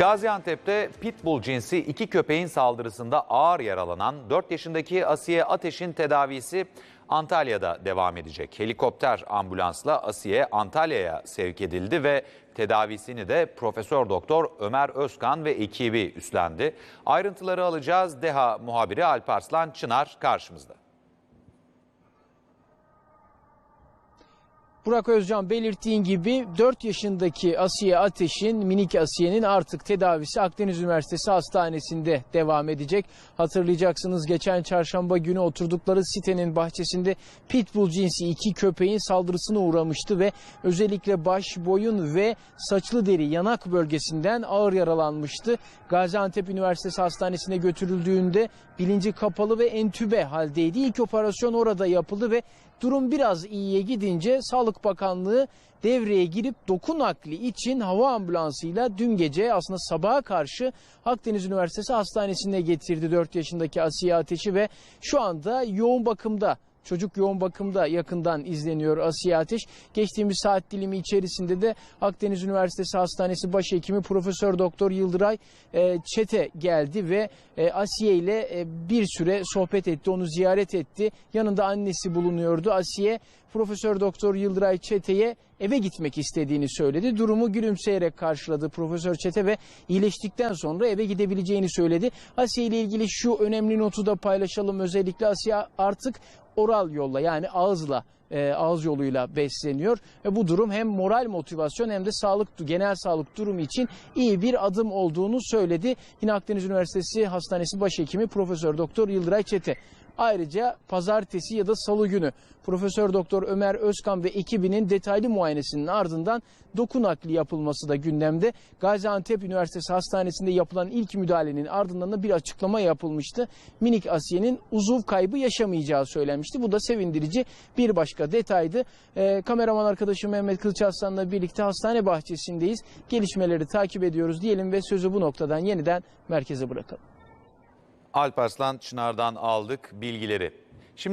Gaziantep'te pitbull cinsi iki köpeğin saldırısında ağır yaralanan 4 yaşındaki Asiye Ateş'in tedavisi Antalya'da devam edecek. Helikopter ambulansla Asiye Antalya'ya sevk edildi ve tedavisini de Profesör Doktor Ömer Özkan ve ekibi üstlendi. Ayrıntıları alacağız. DEHA muhabiri Alparslan Çınar karşımızda. Burak Özcan belirttiğin gibi 4 yaşındaki Asiye Ateş'in, minik Asiye'nin artık tedavisi Akdeniz Üniversitesi Hastanesi'nde devam edecek. Hatırlayacaksınız geçen çarşamba günü oturdukları sitenin bahçesinde pitbull cinsi iki köpeğin saldırısına uğramıştı ve özellikle baş, boyun ve saçlı deri yanak bölgesinden ağır yaralanmıştı. Gaziantep Üniversitesi Hastanesi'ne götürüldüğünde bilinci kapalı ve entübe haldeydi. İlk operasyon orada yapıldı ve Durum biraz iyiye gidince Sağlık Bakanlığı devreye girip doku nakli için hava ambulansıyla dün gece aslında sabaha karşı Akdeniz Üniversitesi Hastanesi'ne getirdi 4 yaşındaki Asiye Ateş'i ve şu anda yoğun bakımda Çocuk yoğun bakımda yakından izleniyor Asiye Ateş. Geçtiğimiz saat dilimi içerisinde de Akdeniz Üniversitesi Hastanesi Başhekimi Profesör Doktor Yıldıray e, Çete geldi ve e, Asiye ile e, bir süre sohbet etti, onu ziyaret etti. Yanında annesi bulunuyordu. Asiye Profesör Doktor Yıldıray Çete'ye eve gitmek istediğini söyledi. Durumu gülümseyerek karşıladı Profesör Çete ve iyileştikten sonra eve gidebileceğini söyledi. Asiye ile ilgili şu önemli notu da paylaşalım. Özellikle Asiye artık oral yolla yani ağızla e, ağız yoluyla besleniyor ve bu durum hem moral motivasyon hem de sağlık genel sağlık durumu için iyi bir adım olduğunu söyledi. Yine Akdeniz Üniversitesi Hastanesi Başhekimi Profesör Doktor Yıldıray Çete. Ayrıca pazartesi ya da salı günü Profesör Doktor Ömer Özkan ve ekibinin detaylı muayenesinin ardından doku nakli yapılması da gündemde. Gaziantep Üniversitesi Hastanesi'nde yapılan ilk müdahalenin ardından da bir açıklama yapılmıştı. Minik Asiye'nin uzuv kaybı yaşamayacağı söylenmişti. Bu da sevindirici bir başka detaydı. Ee, kameraman arkadaşım Mehmet Kılıçarslan'la birlikte hastane bahçesindeyiz. Gelişmeleri takip ediyoruz diyelim ve sözü bu noktadan yeniden merkeze bırakalım. Alparslan Çınar'dan aldık bilgileri.